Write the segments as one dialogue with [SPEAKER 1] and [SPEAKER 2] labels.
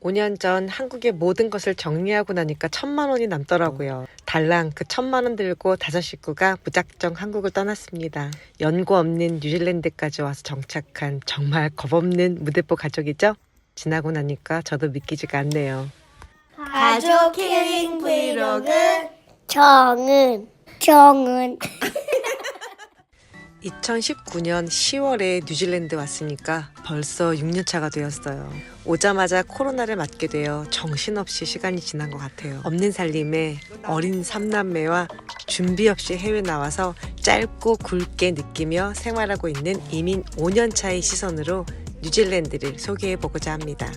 [SPEAKER 1] 5년 전 한국의 모든 것을 정리하고 나니까 천만 원이 남더라고요. 달랑 그 천만 원 들고 다섯 식구가 무작정 한국을 떠났습니다. 연고 없는 뉴질랜드까지 와서 정착한 정말 겁없는 무대뽀 가족이죠? 지나고 나니까 저도 믿기지가 않네요.
[SPEAKER 2] 가족 힐링 브이로그
[SPEAKER 3] 정은 정은
[SPEAKER 1] 2019년 10월에 뉴질랜드 왔으니까 벌써 6년 차가 되었어요. 오자마자 코로나를 맞게 되어 정신없이 시간이 지난 것 같아요. 없는 살림에 어린 삼남매와 준비 없이 해외 나와서 짧고 굵게 느끼며 생활하고 있는 이민 5년 차의 시선으로 뉴질랜드를 소개해 보고자 합니다.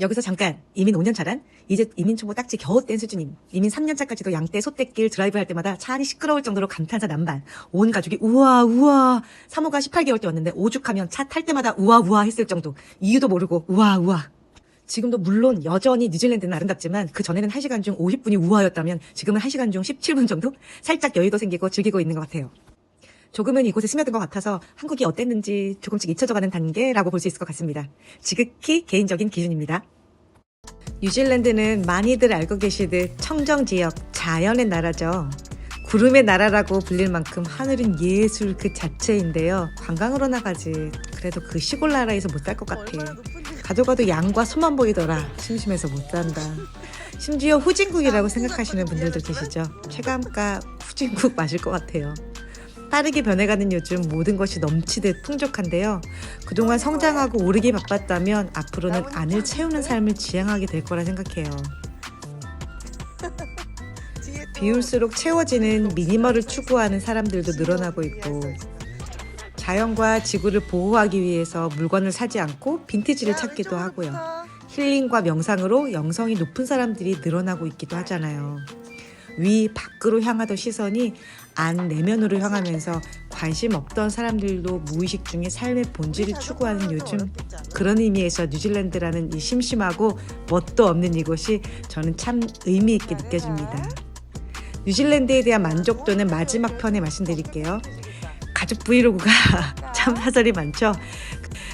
[SPEAKER 4] 여기서 잠깐 이민 5년 차란 이제 이민 초보 딱지 겨우 뗀 수준임. 이민 3년 차까지도 양떼 소떼길 드라이브 할 때마다 차 안이 시끄러울 정도로 감탄사 난반. 온 가족이 우와 우와. 사모가 18개월 때 왔는데 오죽하면 차 탈 때마다 우와 우와 했을 정도. 이유도 모르고 우와 우와. 지금도 물론 여전히 뉴질랜드는 아름답지만 그 전에는 1시간 중 50분이 우아였다면 지금은 1시간 중 17분 정도 살짝 여유도 생기고 즐기고 있는 것 같아요. 조금은 이곳에 스며든 것 같아서 한국이 어땠는지 조금씩 잊혀져가는 단계라고 볼 수 있을 것 같습니다. 지극히 개인적인 기준입니다. 뉴질랜드는 많이들 알고 계시듯 청정지역 자연의 나라죠. 구름의 나라라고 불릴 만큼 하늘은 예술 그 자체인데요. 관광으로 나가지. 그래도 그 시골 나라에서 못 살 것 같아. 가져가도 양과 소만 보이더라. 심심해서 못 산다. 심지어 후진국이라고 생각하시는 분들도 계시죠. 체감가 후진국 맞을 것 같아요. 빠르게 변해가는 요즘 모든 것이 넘치듯 풍족한데요. 그동안 성장하고 오르기 바빴다면 앞으로는 안을 채우는 삶을 지향하게 될 거라 생각해요. 비울수록 채워지는 미니멀을 추구하는 사람들도 늘어나고 있고 자연과 지구를 보호하기 위해서 물건을 사지 않고 빈티지를 찾기도 하고요. 힐링과 명상으로 영성이 높은 사람들이 늘어나고 있기도 하잖아요. 위 밖으로 향하던 시선이 안 내면으로 향하면서 관심 없던 사람들도 무의식 중에 삶의 본질을 추구하는 요즘 그런 의미에서 뉴질랜드라는 이 심심하고 멋도 없는 이곳이 저는 참 의미 있게 느껴집니다. 뉴질랜드에 대한 만족도는 마지막 편에 말씀드릴게요. 가족 브이로그가 참 사설이 많죠.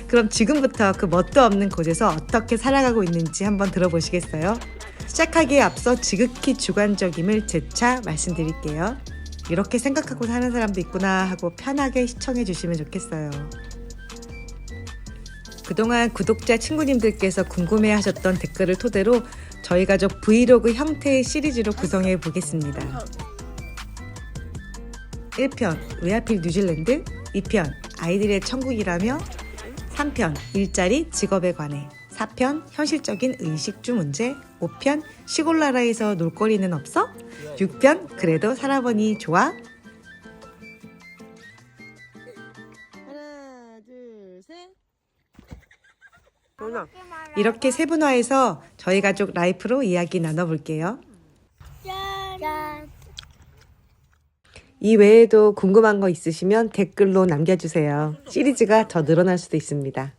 [SPEAKER 4] 그럼 지금부터 그 멋도 없는 곳에서 어떻게 살아가고 있는지 한번 들어보시겠어요? 시작하기에 앞서 지극히 주관적임을 재차 말씀드릴게요. 이렇게 생각하고 사는 사람도 있구나 하고 편하게 시청해 주시면 좋겠어요. 그동안 구독자 친구님들께서 궁금해 하셨던 댓글을 토대로 저희 가족 브이로그 형태의 시리즈로 구성해 보겠습니다. 1편 왜 하필 뉴질랜드? 2편 아이들의 천국이라며 3편 일자리 직업에 관해 4편 현실적인 의식주 문제 5편 시골 나라에서 놀거리는 없어? 6편 그래도 살아보니 좋아?
[SPEAKER 1] 하나, 둘, 셋.
[SPEAKER 4] 이렇게 세분화해서 저희 가족 라이프로 이야기 나눠볼게요.
[SPEAKER 1] 짠이 외에도 궁금한 거 있으시면 댓글로 남겨주세요. 시리즈가 더 늘어날 수도 있습니다.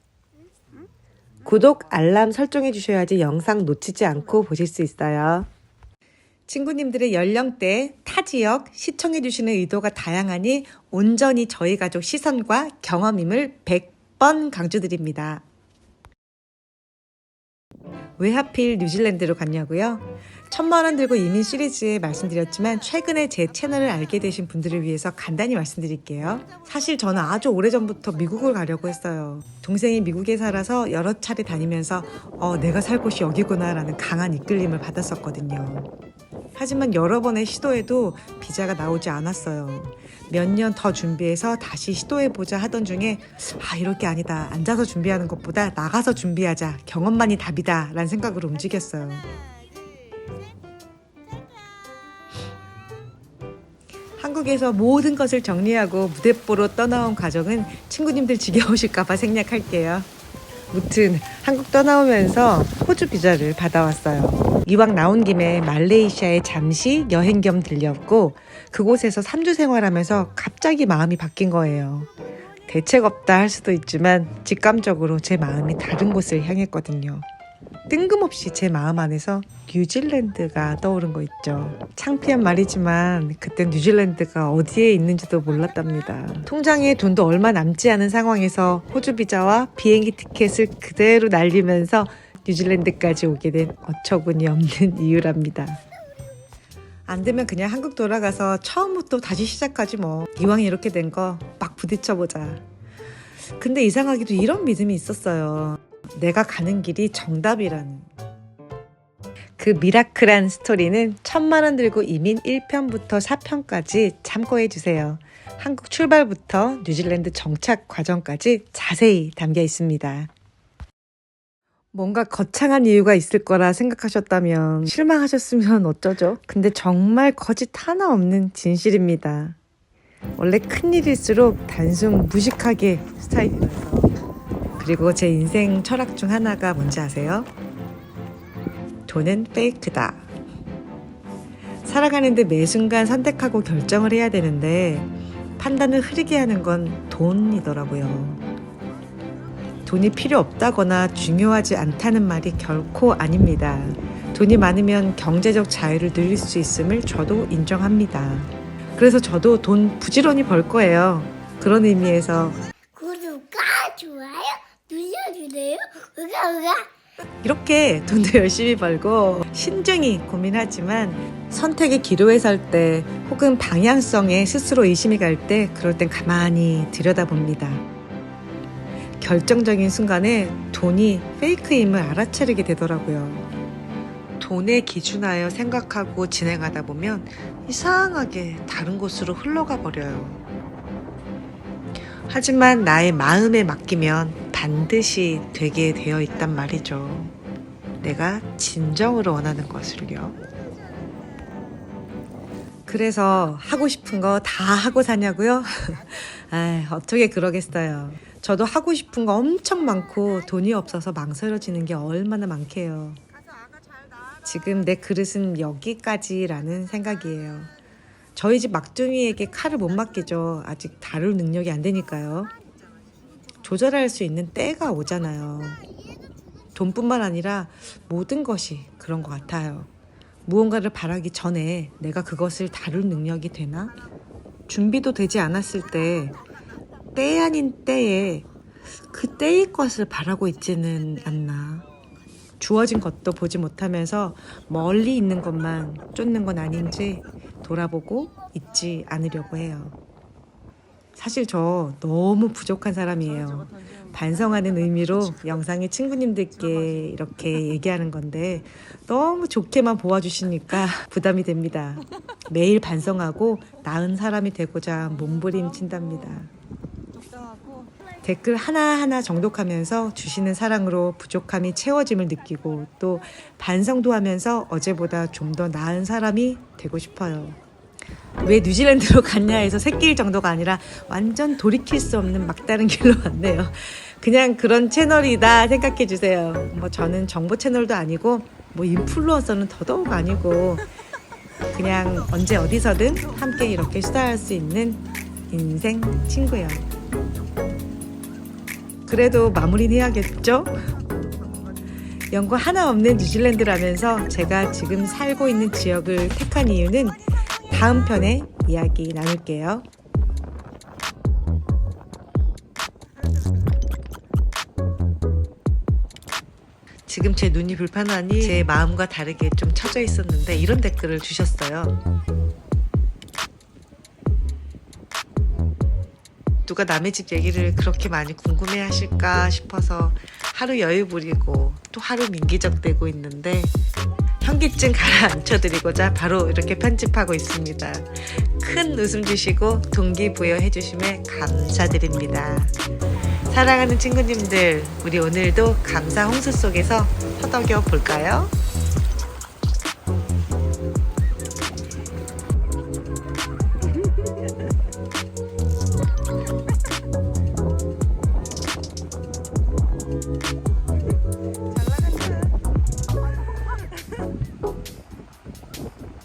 [SPEAKER 1] 구독, 알람 설정해 주셔야지 영상 놓치지 않고 보실 수 있어요.
[SPEAKER 4] 친구님들의 연령대, 타 지역 시청해 주시는 의도가 다양하니 온전히 저희 가족 시선과 경험임을 100번 강조드립니다. 왜 하필 뉴질랜드로 갔냐고요? 천만 원 들고 이민 시리즈에 말씀드렸지만 최근에 제 채널을 알게 되신 분들을 위해서 간단히 말씀드릴게요. 사실 저는 아주 오래전부터 미국을 가려고 했어요. 동생이 미국에 살아서 여러 차례 다니면서 어, 내가 살 곳이 여기구나라는 강한 이끌림을 받았었거든요. 하지만 여러 번의 시도에도 비자가 나오지 않았어요. 몇 년 더 준비해서 다시 시도해보자 하던 중에 아 이럴 게 아니다. 앉아서 준비하는 것보다 나가서 준비하자. 경험만이 답이다. 라는 생각으로 움직였어요. 한국에서 모든 것을 정리하고 무대뽀로 떠나온 가정은 친구님들 지겨우실까봐 생략할게요. 무튼 한국 떠나오면서 호주 비자를 받아왔어요. 이왕 나온 김에 말레이시아에 잠시 여행 겸 들렸고 그곳에서 3주 생활하면서 갑자기 마음이 바뀐 거예요. 대책 없다 할 수도 있지만 직감적으로 제 마음이 다른 곳을 향했거든요. 뜬금없이 제 마음 안에서 뉴질랜드가 떠오른 거 있죠. 창피한 말이지만 그때 뉴질랜드가 어디에 있는지도 몰랐답니다. 통장에 돈도 얼마 남지 않은 상황에서 호주 비자와 비행기 티켓을 그대로 날리면서 뉴질랜드까지 오게 된 어처구니 없는 이유랍니다. 안 되면 그냥 한국 돌아가서 처음부터 다시 시작하지 뭐. 이왕 이렇게 된 거 막 부딪혀보자. 근데 이상하게도 이런 믿음이 있었어요. 내가 가는 길이 정답이라는. 그 미라클한 스토리는 천만 원 들고 이민 1편부터 4편까지 참고해 주세요. 한국 출발부터 뉴질랜드 정착 과정까지 자세히 담겨 있습니다. 뭔가 거창한 이유가 있을 거라 생각하셨다면 실망하셨으면 어쩌죠? 근데 정말 거짓 하나 없는 진실입니다. 원래 큰일일수록 단순 무식하게 스타일이라서. 그리고 제 인생 철학 중 하나가 뭔지 아세요? 돈은 페이크다. 살아가는데 매 순간 선택하고 결정을 해야 되는데 판단을 흐리게 하는 건 돈이더라고요. 돈이 필요 없다거나 중요하지 않다는 말이 결코 아닙니다. 돈이 많으면 경제적 자유를 늘릴 수 있음을 저도 인정합니다. 그래서 저도 돈 부지런히 벌 거예요. 그런 의미에서
[SPEAKER 3] 구독과 좋아요 눌러주세요. 으가 으가.
[SPEAKER 4] 이렇게 돈도 열심히 벌고 신중히 고민하지만 선택의 기로에 설 때 혹은 방향성에 스스로 의심이 갈 때 그럴 땐 가만히 들여다봅니다. 결정적인 순간에 돈이 페이크임을 알아차리게 되더라고요. 돈에 기준하여 생각하고 진행하다 보면 이상하게 다른 곳으로 흘러가 버려요. 하지만 나의 마음에 맡기면 반드시 되게 되어 있단 말이죠. 내가 진정으로 원하는 것을요. 그래서 하고 싶은 거 다 하고 사냐고요? 아, 어떻게 그러겠어요. 저도 하고 싶은 거 엄청 많고 돈이 없어서 망설여지는 게 얼마나 많게요. 지금 내 그릇은 여기까지라는 생각이에요. 저희 집 막둥이에게 칼을 못 맡기죠. 아직 다룰 능력이 안 되니까요. 조절할 수 있는 때가 오잖아요. 돈뿐만 아니라 모든 것이 그런 것 같아요. 무언가를 바라기 전에 내가 그것을 다룰 능력이 되나? 준비도 되지 않았을 때, 때 아닌 때에 그 때의 것을 바라고 있지는 않나. 주어진 것도 보지 못하면서 멀리 있는 것만 쫓는 건 아닌지 돌아보고 있지 않으려고 해요. 사실 저 너무 부족한 사람이에요. 반성하는 의미로 영상에 친구님들께 이렇게 얘기하는 건데 너무 좋게만 보아주시니까 부담이 됩니다. 매일 반성하고 나은 사람이 되고자 몸부림친답니다. 댓글 하나하나 정독하면서 주시는 사랑으로 부족함이 채워짐을 느끼고 또 반성도 하면서 어제보다 좀 더 나은 사람이 되고 싶어요. 왜 뉴질랜드로 갔냐 해서 새길 정도가 아니라 완전 돌이킬 수 없는 막다른 길로 왔네요. 그냥 그런 채널이다 생각해 주세요. 뭐 저는 정보 채널도 아니고 뭐 인플루언서는 더더욱 아니고 그냥 언제 어디서든 함께 이렇게 수다할 수 있는 인생 친구예요. 그래도 마무리는 해야겠죠? 연고 하나 없는 뉴질랜드라면서 제가 지금 살고 있는 지역을 택한 이유는 다음 편에 이야기 나눌게요. 지금 제 눈이 불편하니 제 마음과 다르게 좀 처져 있었는데 이런 댓글을 주셨어요. 누가 남의 집 얘기를 그렇게 많이 궁금해 하실까 싶어서 하루 여유 부리고 또 하루 민기적대고 있는데 현기증 가라앉혀드리고자 바로 이렇게 편집하고 있습니다. 큰 웃음 주시고 동기부여 해주심에 감사드립니다. 사랑하는 친구님들, 우리 오늘도 감사 홍수 속에서 허덕여 볼까요?